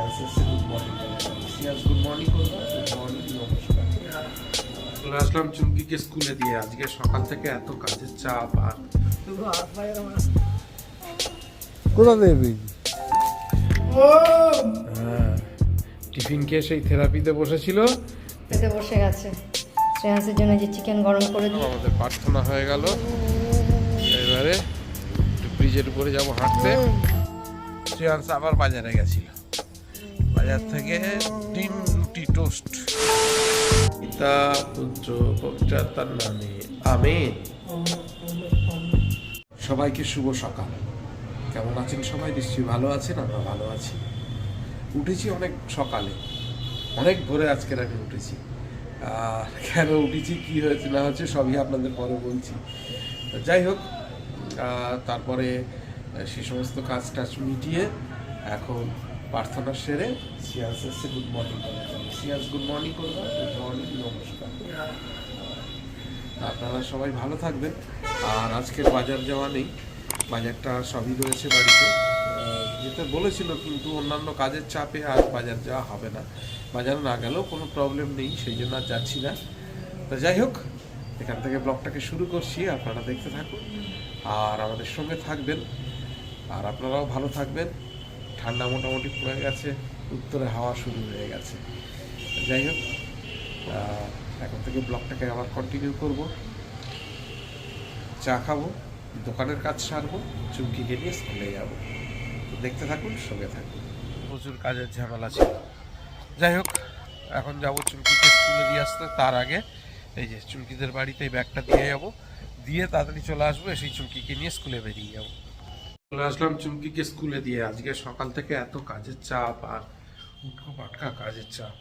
Shreyas good morning Shreyas good morning করব good morning নমস্কার চলে আসলাম চুমকিকে স্কুলে দিয়ে। আজকে সকাল থেকে এত কাজের চাপ আর কোথা দেবে হ্যাঁ, টিফিন খেয়ে সেই থেরাপিতে বসেছিল। বসে গেছে। শ্রেয়াসের জন্য যে চিকেন গরম করে দিই আমাদের প্রার্থনা হয়ে গেল। এবারে ব্রিজের উপরে যাব হাঁটতে। শ্রেয়াংশ আবার বাজারে গেছিল। বাজার থেকে ডিম, রুটি, টোস্ট। পিতা, পুত্র পবিত্রাত্মার নামে, আমেন। সবাইকে শুভ সকাল। কেমন আছেন সবাই? নিশ্চয়ই ভালো আছেন, আমরা ভালো আছি। উঠেছি অনেক সকালে। অনেক ভোরে আজকের আমি উঠেছি। কেন উঠেছি, কি হয়েছে, না হচ্ছে সবই আপনাদের পরে বলছি। যাই হোক তারপরে সে সমস্ত কাজ টাজ মিটিয়ে এখন প্রার্থনা সেরে সিয়াস এসে গুড মর্নিং সিয়াস গুড মর্নিং গুড মর্নিং নমস্কার। আপনারা সবাই ভালো থাকবেন। আর আজকের বাজার যাওয়া নেই। বাজারটা সবই রয়েছে বাড়িতে। যেতে বলেছিল, কিন্তু অন্যান্য কাজের চাপে আর বাজার যাওয়া হবে না। বাজার না গেলেও কোনো প্রবলেম নেই, সেই জন্য আর যাচ্ছি না। তো যাই হোক, এখান থেকে ব্লগটাকে শুরু করছি। আপনারা দেখতে থাকুন। আর আমাদের সঙ্গে থাকবেন। আর আপনারাও ভালো থাকবেন। ঠান্ডা মোটামুটি পড়ে গেছে, উত্তরে হাওয়া শুরু হয়ে গেছে। যাই হোক এখন থেকে ব্লগটাকে আবার কন্টিনিউ করব। চা খাব, দোকানের কাজ সারবো, চুমকিকে নিয়ে স্কুলে যাব। দেখতে থাকুন, সঙ্গে থাকুন। প্রচুর কাজের ঝামেলা ছিল। যাই হোক, এখন যাব চুমকিকে স্কুলে দিয়ে আসতে। তার আগে এই যে চুমকিদের বাড়িতে এই ব্যাগটা দিয়ে যাব। দিয়ে তাড়াতাড়ি চলে আসব সেই চুমকিকে নিয়ে স্কুলে বেরিয়ে যাব। চলে আসলাম চুমকিকে স্কুলে দিয়ে। আজকে সকাল থেকে এত কাজের চাপ আর উটকো পাটকা কাজের চাপ।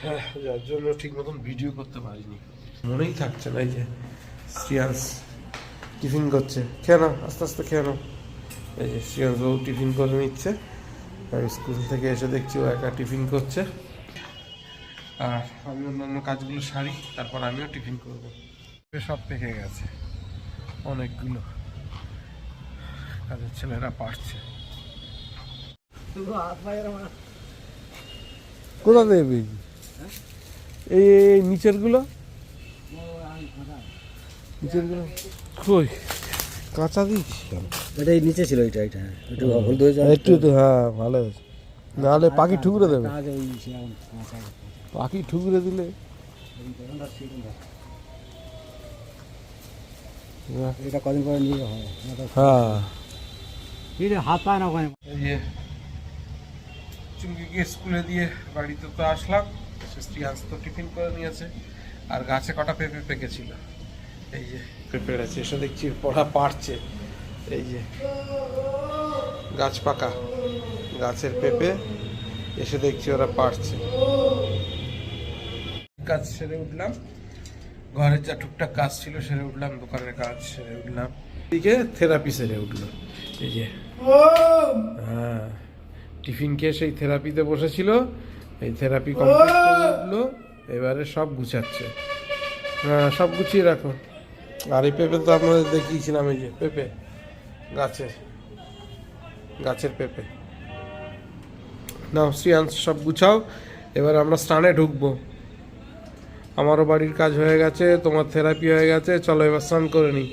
হ্যাঁ যার জন্য ঠিক মতন ভিডিও করতে পারিনি। মনেই থাকছে না এই যে শ্রিয়াংশ টিফিন করছে। খেয়ে নাও, আস্তে আস্তে খেয়ে নাও। এই যে শ্রিয়াংশ বাবু টিফিন করে নিচ্ছে। আর স্কুল থেকে এসে দেখছি ও একা টিফিন করছে। আর আমি অন্যান্য কাজগুলো সারি, তারপর আমিও টিফিন করব। সব পেকে গেছে অনেকগুলো। কাজের ছেলেরা পারছে। কোথা দেবে এই এই নিচেরগুলো নিচেরগুলো কই? কাঁচা কেন? এটা এই নিচে ছিল এটা এটা একটু হলুদ হয়ে যায় একটু তো হ্যাঁ ভালো হয়েছে। নাহলে পাখি ঠুকরে দেবে। পাখি ঠুকরে দিলে? এটা কদিন পরে নিয়ে হয় হ্যাঁ। যে হাত পায় না ওখানে। চুমকিকে স্কুলে দিয়ে বাড়িতে তো আসলাম, সে শ্রীয়াংশ তো টিফিন করে নিয়েছে, আর গাছে কটা পেঁপে পেকেছিল। এই যে পেঁপে আছে, এসে দেখছি, পড়া পারছে। এই যে গাছ পাকা, গাছের পেঁপে, এসে দেখছি ওরা পারছে। কাজ সেরে উঠলাম, ঘরের যা টুকটাক কাজ ছিল সেরে উঠলাম, দোকানের কাজ সেরে উঠলাম। এদিকে থেরাপি সেরে উঠল। এই যে হ্যাঁ টিফিন খেয়ে সেই থেরাপিতে বসেছিল এই থেরাপি কমপ্লিট করে উঠল এবারে সব গুছাচ্ছে। হ্যাঁ সব গুছিয়ে রাখো। আর এই পেঁপে তো আপনাদের দেখিয়েছিলাম এই যে পেঁপে গাছের গাছের পেঁপে। নাও শ্রিয়াংশ সব গুছাও। এবার আমরা স্নানে ঢুকবো। আমারও বাড়ির কাজ হয়ে গেছে তোমার থেরাপি হয়ে গেছে চলো এবার স্নান করে নিই।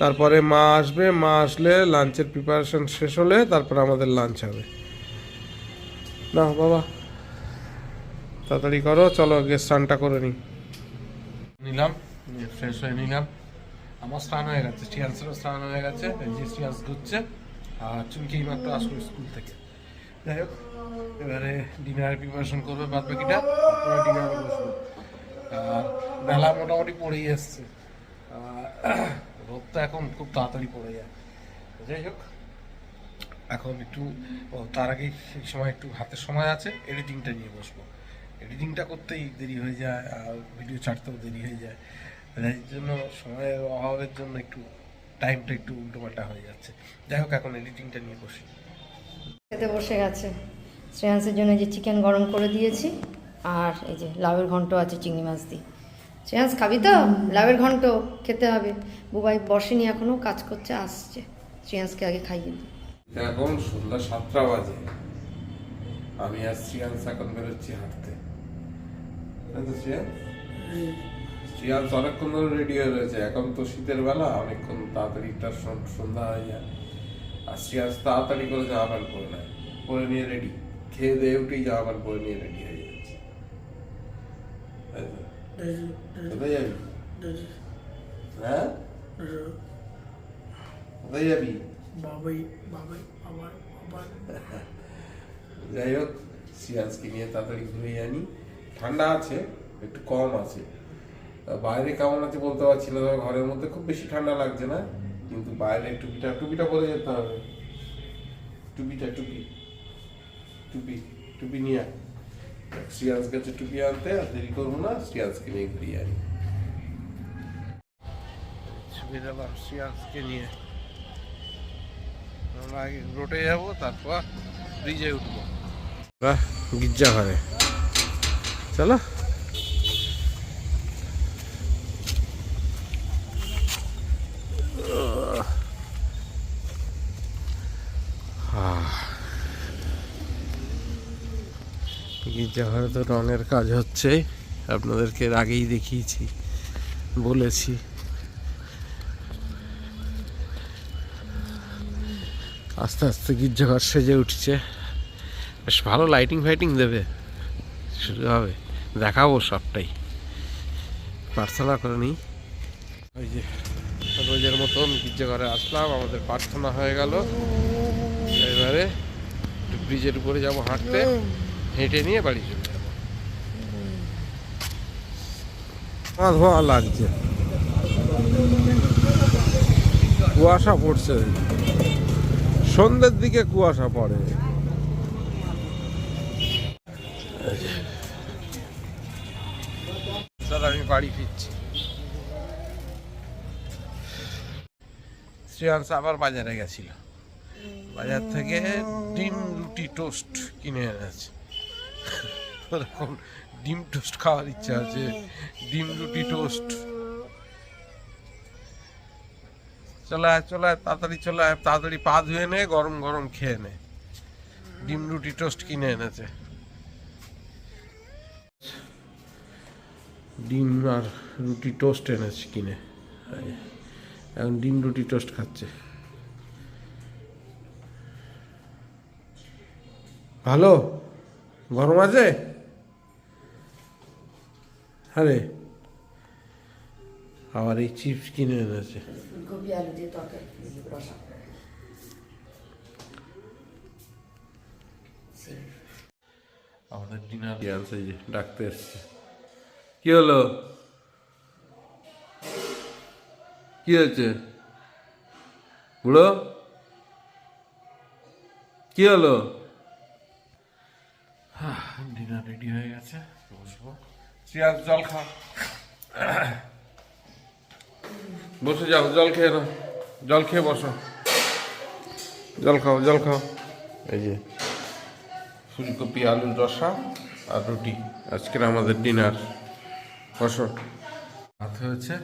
তারপরে মা আসবে, মা আসলে লাঞ্চের প্রিপারেশন শেষ হলে তারপরে আমাদের লাঞ্চ হবে। না, বাবা। তাড়াতাড়ি করো, চলো আগে স্নানটা করে নিই। নিলাম ফ্রেশ হয়ে নিলাম। আমার স্নান হয়ে গেছে শ্রিয়াংসেরও স্নান হয়ে গেছে যে শ্রিয়াংস ঘুরছে, আর চুমকি মাত্র আসলো স্কুল থেকে। যাই হোক, এবারে ডিনারের প্রিপারেশন করবে বাদ বাকিটা তারপরে ডিনারে বসবো আর বেলা মোটামুটি পড়েই এসছে। তো এখন খুব তাড়াতাড়ি পড়ে যায়। যাই হোক, এখন একটু তার আগে সেই সময় একটু হাতের সময় আছে, এডিটিংটা নিয়ে বসবো। এডিটিংটা করতেই দেরি হয়ে যায়, আর ভিডিও ছাড়তেও দেরি হয়ে যায়। এর জন্য সময়ের অভাবের জন্য একটু টাইমটা একটু উল্টোপাল্টা হয়ে যাচ্ছে। যাই হোক, এখন এডিটিংটা নিয়ে বসি। খেতে বসে গেছে। শ্রেয়াসের জন্য যে চিকেন গরম করে দিয়েছি, আর এই যে লাউয়ের ঘন্ট আছে চিংড়ি মাছ দিয়ে। শ্রেয়াস খাবি তো? লাভের ঘন্ট খেতে হবে। বুবাই বসেনি এখনও কাজ করছে আসছে। শ্রেয়াসকে আগে খাইয়ে দিই এখন সন্ধ্যা সাতটা বাজে। আমি আর শ্রিয়াংশ এখন বেরোচ্ছি হাঁটতে। শ্রিয়াংশ অনেকক্ষণ ধরে রেডি হয়ে রয়েছে। এখন তো শীতের বেলা অনেকক্ষণ তাড়াতাড়ি তার সন্ধ্যা হয়ে যায়। আর শ্রিয়াংশ তাড়াতাড়ি করে জামা প্যান্ট পরে নেয়। পরে নিয়ে রেডি খেয়ে দিয়ে উঠেই জামা প্যান্ট পরে নিয়ে রেডি হয়ে? কোথায় যাবি হ্যাঁ কোথায় যাবি বাবাই বাবাই যাই হোক সিরাজকে নিয়ে তাড়াতাড়ি ঘুরে জানি ঠান্ডা আছে একটু কম আছে। বাইরে কেমন আছে বলতে পারছি না ঘরের মধ্যে খুব বেশি ঠান্ডা লাগছে না কিন্তু বাইরে টুপিটা টুপিটা পরে যেতে হবে। টুপিটা টুপি। টুপি টুপি নিয়ে শ্রিয়াজ গেছে টুপি আনতে আর দেরি করব না শ্রিয়াজকে নিয়ে ঘুরিয়ে আনি ছবি দিলাম শ্রিয়াজকে নিয়ে আমরা আগে রোডে যাব তারপর ব্রিজে উঠবো বাহ গির্জা ঘরে চলো গির্জা ঘরে তো রঙের কাজ হচ্ছে, আপনাদেরকে আগেই দেখিয়েছি, বলেছি। আস্তে আস্তে গির্জাঘর সেজে উঠছে। বেশ ভালো লাইটিং ফাইটিং দেবে শুরু হবে, দেখাবো সবটাই। প্রার্থনা করে নিই। ওই যে রোজের মতন গির্জাঘরে আসলাম, আমাদের প্রার্থনা হয়ে গেল। এবারে ব্রিজের উপরে যাব হাঁটতে। হেঁটে নিয়ে বাড়ি চলে যাব। ধোঁয়া ধোঁয়া লাগছে। কুয়াশা পড়ছে। সন্ধ্যের দিকে কুয়াশা পড়ে। স্যার আমি বাড়ি ফিরছি। শ্রেয়াংশ আবার বাজারে গেছিল। বাজার থেকে ডিম রুটি টোস্ট কিনে এনেছে। এখন ডিম টোস্ট খাওয়ার ইচ্ছা আছে। ডিম রুটি টোস্ট। চলে আয় চলে আয়, তাড়াতাড়ি চলে আয়, তাড়াতাড়ি পা ধুয়ে নে, গরম গরম খেয়ে নে। ডিম রুটি টোস্ট কিনে এনেছে। ডিম আর রুটি টোস্ট এনেছে কিনে। এখন ডিম রুটি টোস্ট খাচ্ছে। ভালো? গরম আছে আরে আবার এই চিপস কিনে এনেছে। আমাদের ডিনার আনছে যে? ডাকতে এসছে। কি হলো? কি হয়েছে? বুড়ো? কি হলো? ডিনার রেডি হয়ে গেছে। বসবো। শ্রিয়াস জল খাও বসে যাও জল খেয়ে নাও। জল খেয়ে বসো। জল খাও জল খাও। এই যে ফুলকপি আলুর রসা আর রুটি। আজকের আমাদের ডিনার। বসো। ভাত হয়েছে।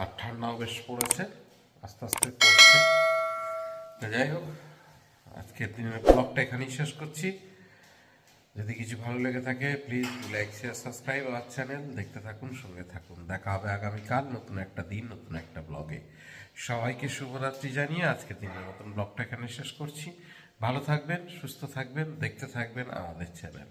আর ঠান্ডাও বেশ পড়েছে। আস্তে আস্তে পড়ছে। যাই হোক আজকের দিনের ব্লগটা এখানেই শেষ করছি। যদি কিছু ভালো লেগে থাকে প্লিজ লাইক শেয়ার সাবস্ক্রাইব আমার চ্যানেল দেখতে থাকুন, সঙ্গে থাকুন। দেখা হবে আগামীকাল নতুন একটা দিন, নতুন একটা ব্লগে সবাইকে শুভরাত্রি জানিয়ে আজকে দিনের মতন ব্লগটা এখানে শেষ করছি। ভালো থাকবেন, সুস্থ থাকবেন, দেখতে থাকবেন আমাদের চ্যানেল